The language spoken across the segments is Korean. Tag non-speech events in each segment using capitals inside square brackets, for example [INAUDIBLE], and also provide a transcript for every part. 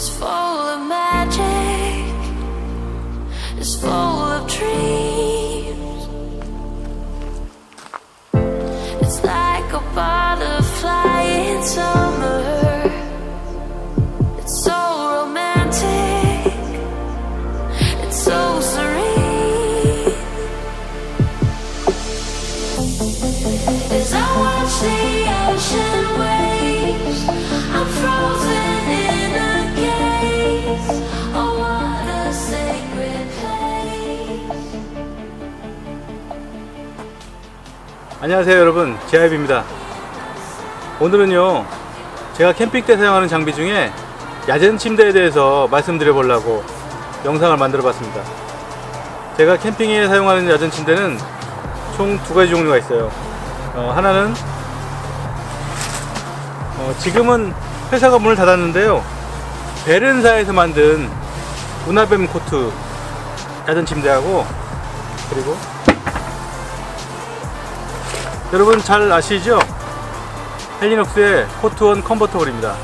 is full of magic, is full of dreams. It's like a butterfly in summer. 안녕하세요 여러분. 제아입입니다. 오늘은요 제가 캠핑 때 사용하는 장비 중에 야전 침대에 대해서 말씀드려 보려고 영상을 만들어 봤습니다. 제가 캠핑에 사용하는 야전 침대는 총 두 가지 종류가 있어요. 어, 하나는 어, 지금은 회사가 문을 닫았는데요. 베른사에서 만든 우나뱀 코트 야전 침대하고 그리고 여러분 잘 아시죠? 헬리녹스의 코트원 컨버터블입니다.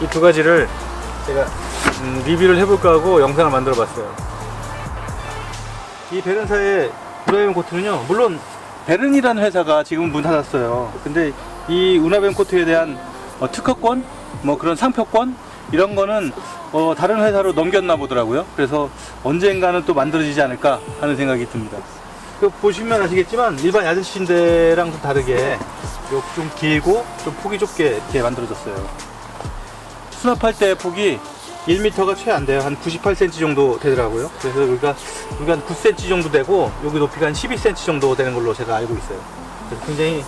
이 두 가지를 제가 음, 리뷰를 해볼까 하고 영상을 만들어 봤어요. 이 베른사의 우나뱀 코트는요, 물론 베른이라는 회사가 지금 문 닫았어요. 근데 이 우나뱀 코트에 대한 어, 특허권, 뭐 그런 상표권 이런 거는 어, 다른 회사로 넘겼나 보더라고요. 그래서 언젠가는 또 만들어지지 않을까 하는 생각이 듭니다. 그 보시면 아시겠지만 일반 야전 침대랑 좀 다르게 요좀 길고 좀 폭이 좁게 이렇게 만들어졌어요. 수납할 때 폭이 1m가 채 안 돼요. 한 98cm 정도 되더라고요. 그래서 여기가 여기가 한 9cm 정도 되고 여기 높이가 한 12cm 정도 되는 걸로 제가 알고 있어요. 그래서 굉장히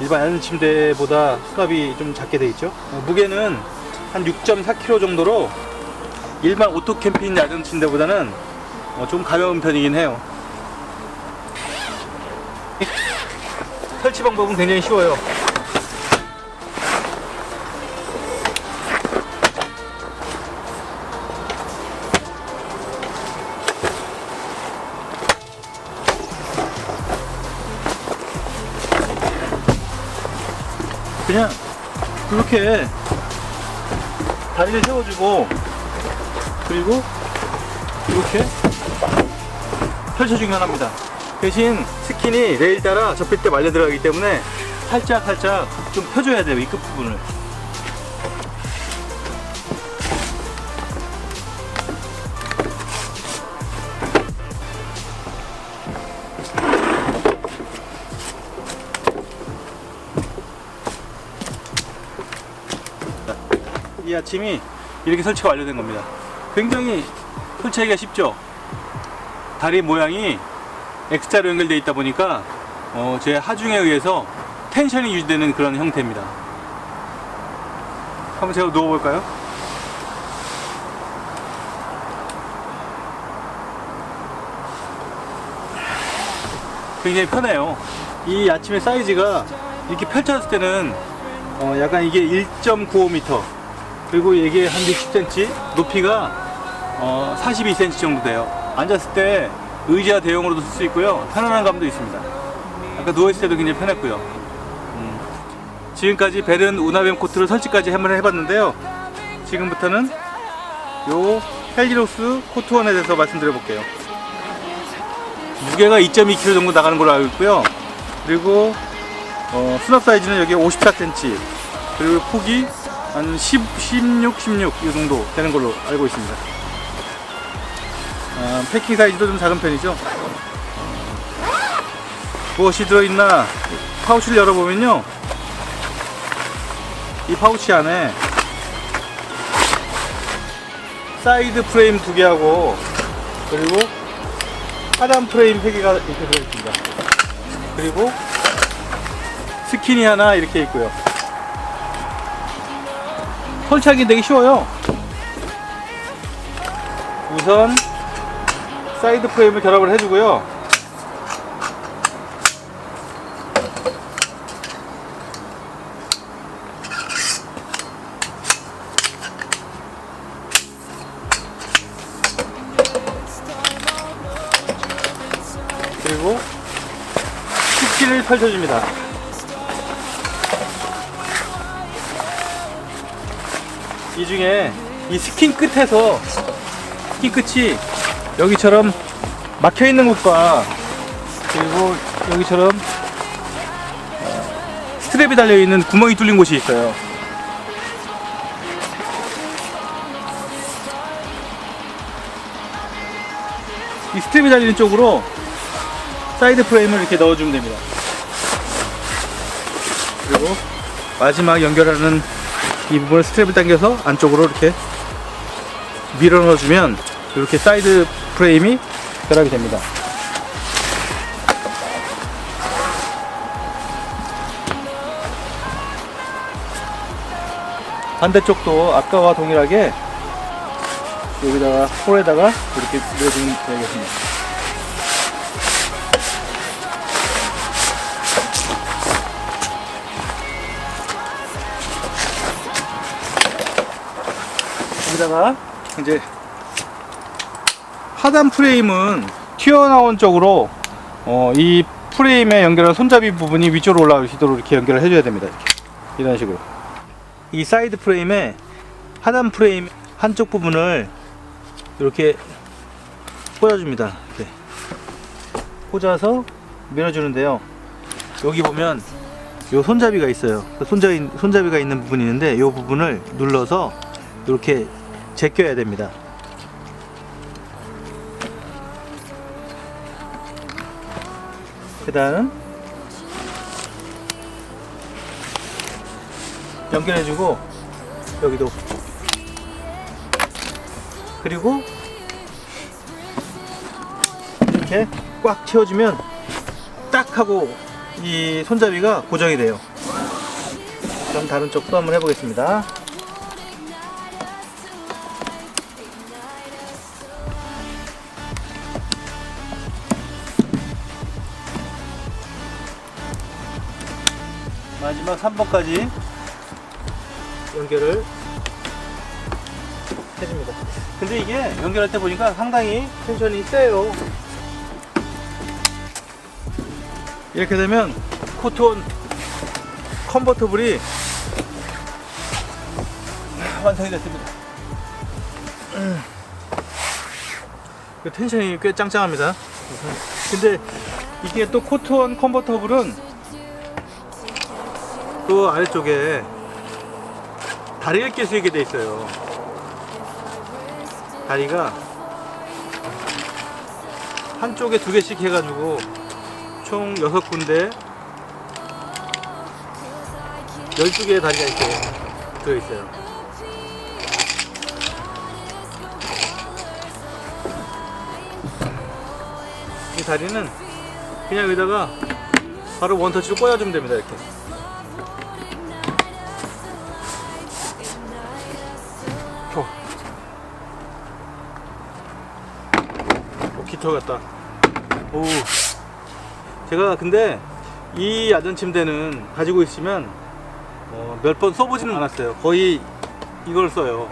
일반 야전 침대보다 수납이 좀 작게 돼 있죠. 어, 무게는 한 6.4kg 정도로 일반 오토 캠핑 야전 침대보다는 어, 좀 가벼운 편이긴 해요. [LAUGHS] 설치 방법은 굉장히 쉬워요. 그냥 이렇게 다리를 세워주고 그리고 이렇게 펼쳐주기만 합니다. 대신 스킨이 레일 따라 접힐 때 말려 들어가기 때문에 살짝 살짝 좀 펴줘야 돼요 이 끝 부분을. 이 아침이 이렇게 설치가 완료된 겁니다. 굉장히 설치하기가 쉽죠. 다리 모양이 X자로 연결되어 있다 보니까 어, 제 하중에 의해서 텐션이 유지되는 그런 형태입니다. 한번 제가 누워볼까요? 굉장히 편해요. 이 아침의 사이즈가 이렇게 펼쳐졌을 때는 어, 약간 이게 1.95m 그리고 이게 한 60cm 높이가 어, 42cm 정도 돼요. 앉았을 때 의자 대용으로도 쓸 수 있고요. 편안한 감도 있습니다. 아까 누워있을 때도 굉장히 편했고요. 음, 지금까지 베른 우나뱀 코트를 설치까지 한번 해봤는데요. 지금부터는 요 헬리록스 코트원에 대해서 말씀드려 볼게요. 무게가 2.2kg 정도 나가는 걸로 알고 있고요. 그리고 어, 수납 사이즈는 여기 54cm 그리고 폭이 한 10, 16, 16 이 정도 되는 걸로 알고 있습니다. 아, 패킹 사이즈도 좀 작은 편이죠. 무엇이 들어있나 파우치를 열어보면요. 이 파우치 안에 사이드 프레임 두 개하고 그리고 하단 프레임 세 개가 이렇게 들어있습니다. 그리고 스킨이 하나 이렇게 있고요. 설치하기 되게 쉬워요. 우선 사이드 프레임을 결합을 해주고요. 그리고 스키를 펼쳐줍니다. 이 중에 이 스킨 끝에서 스킨 끝이 여기처럼 막혀 있는 곳과 그리고 여기처럼 어, 스트랩이 달려 있는 구멍이 뚫린 곳이 있어요. 이 스트랩이 달리는 쪽으로 사이드 프레임을 이렇게 넣어주면 됩니다. 그리고 마지막 연결하는 이 부분을 스트랩을 당겨서 안쪽으로 이렇게 밀어 넣어주면 이렇게 사이드 프레임이 결합이 됩니다. 반대쪽도 아까와 동일하게 여기다가 홀에다가 이렇게 밀어주면 되겠습니다. 여기다가 이제 하단 프레임은 튀어나온 쪽으로 어, 이 프레임에 연결한 손잡이 부분이 위쪽으로 올라오시도록 이렇게 연결을 해줘야 됩니다. 이렇게. 이런 식으로. 이 사이드 프레임에 하단 프레임 한쪽 부분을 이렇게 꽂아줍니다. 이렇게 꽂아서 밀어주는데요. 여기 보면 요 손잡이가 있어요. 그 손잡이 손잡이가 있는 부분이 있는데 이 부분을 눌러서 이렇게 제껴야 됩니다. 그 다음 연결해주고 여기도 그리고 이렇게 꽉 채워주면 딱 하고 이 손잡이가 고정이 돼요. 그럼 다른 쪽도 한번 해보겠습니다. 마지막 3번까지 연결을 해줍니다. 근데 이게 연결할 때 보니까 상당히 텐션이 세요. 이렇게 되면 코트온 컨버터블이 완성이 됐습니다. 음. 그 텐션이 꽤 짱짱합니다. 근데 이게 또 코트온 컨버터블은 그 아래쪽에 다리를 낄 수 있게 돼 있어요. 다리가 한쪽에 두 개씩 해가지고 총 여섯 군데 12개의 다리가 이렇게 들어있어요. 이 다리는 그냥 여기다가 바로 원터치로 꽂아주면 됩니다. 이렇게. 같다. 오. 제가 근데 이 야전 침대는 가지고 있으면 어, 몇 번 써보지는 않았어요. 거의 이걸 써요.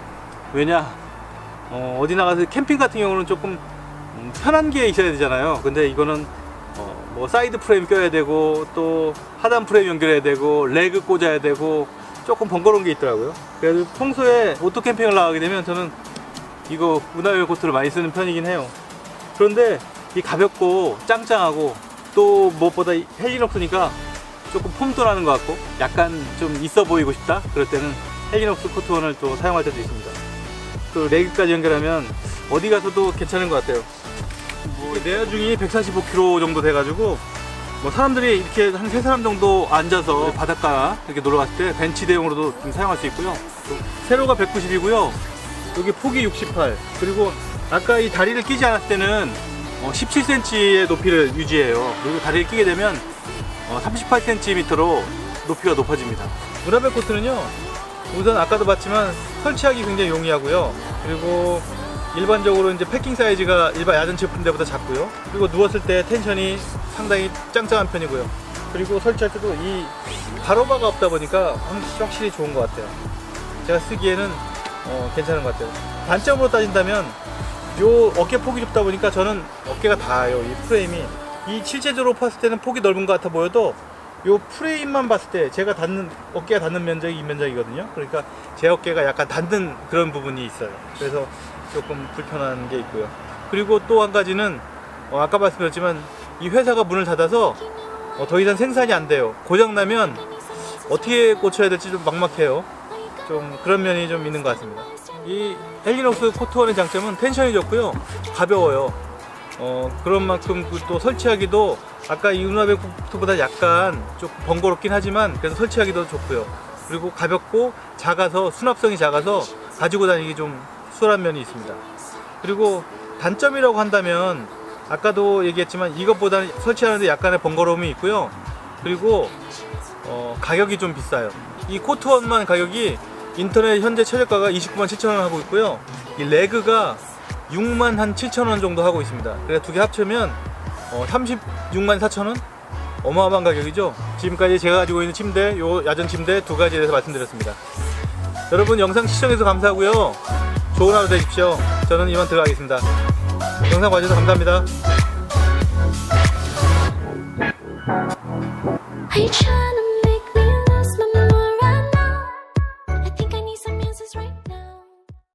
왜냐? 어, 디 나가서 캠핑 같은 경우는 조금 음, 편한 게 있어야 되잖아요. 근데 이거는 어, 뭐 사이드 프레임 껴야 되고 또 하단 프레임 연결해야 되고 레그 꽂아야 되고 조금 번거로운 게 있더라고요. 그래서 평소에 오토 캠핑을 나가게 되면 저는 이거 운하열 코트를 많이 쓰는 편이긴 해요. 그런데 이 가볍고 짱짱하고 또 무엇보다 이 헬리녹스니까 조금 폼도 나는 것 같고 약간 좀 있어 보이고 싶다 그럴 때는 헬리녹스 코트원을 또 사용할 때도 있습니다. 또 레그까지 연결하면 어디 가서도 괜찮은 것 같아요. 뭐 내야중이 145kg 정도 돼가지고 뭐 사람들이 이렇게 한 세 사람 정도 앉아서 바닷가 이렇게 놀러 갔을 때 벤치 대용으로도 좀 사용할 수 있고요. 또 세로가 190이고요. 여기 폭이 68. 그리고 아까 이 다리를 끼지 않았을 때는 17cm의 높이를 유지해요. 그리고 다리를 끼게 되면 38cm로 높이가 높아집니다. 무라벨 코트는요. 우선 아까도 봤지만 설치하기 굉장히 용이하고요. 그리고 일반적으로 이제 패킹 사이즈가 일반 야전 제품들보다 작고요. 그리고 누웠을 때 텐션이 상당히 짱짱한 편이고요. 그리고 설치할 때도 이 가로바가 없다 보니까 확- 확실히 좋은 것 같아요. 제가 쓰기에는 어, 괜찮은 것 같아요. 단점으로 따진다면 요 어깨 폭이 좁다 보니까 저는 어깨가 닿아요. 이 프레임이 이 실제적으로 봤을 때는 폭이 넓은 것 같아 보여도 요 프레임만 봤을 때 제가 닿는 어깨가 닿는 면적이 이 면적이거든요. 그러니까 제 어깨가 약간 닿는 그런 부분이 있어요. 그래서 조금 불편한 게 있고요. 그리고 또 한 가지는 어, 아까 말씀드렸지만 이 회사가 문을 닫아서 어, 더 이상 생산이 안 돼요. 고장 나면 어떻게 고쳐야 될지 좀 막막해요. 좀 그런 면이 좀 있는 것 같습니다. 이 헬리녹스 코트원의 장점은 텐션이 좋고요, 가벼워요. 어, 그런 만큼 그또 설치하기도 아까 이 은화백보다 약간 좀 번거롭긴 하지만 그래서 설치하기도 좋고요. 그리고 가볍고 작아서 수납성이 작아서 가지고 다니기 좀 수월한 면이 있습니다. 그리고 단점이라고 한다면 아까도 얘기했지만 이것보다는 설치하는데 약간의 번거로움이 있고요. 그리고 어, 가격이 좀 비싸요. 이 코트원만 가격이 인터넷 현재 최저가가 29만 7천 원 하고 있고요. 이 레그가 6만 한 7천 원 정도 하고 있습니다. 그래서 두 개 합치면 어, 36만 4천 원? 어마어마한 가격이죠. 지금까지 제가 가지고 있는 침대, 요 야전 침대 두 가지에 대해서 말씀드렸습니다. 여러분 영상 시청해주셔서 감사하고요. 좋은 하루 되십시오. 저는 이만 들어가겠습니다. 영상 봐주셔서 감사합니다. Trying